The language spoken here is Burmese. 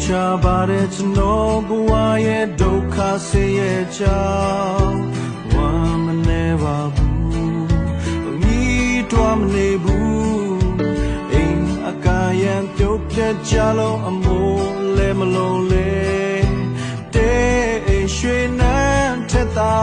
ချပါတဲ့ကျွန်တော်ဘဝရဲ့ဒုက္ခဆေးရဲ့ကြောင့်ဝမ်းမနေပါဘူးမြည်တွားမနေဘူးအိမ်အကာယံပြုတ်ပြတ်ကြလို့အမိုးလဲမလုံးလဲတဲ့ရွှေနန်းထက်သာ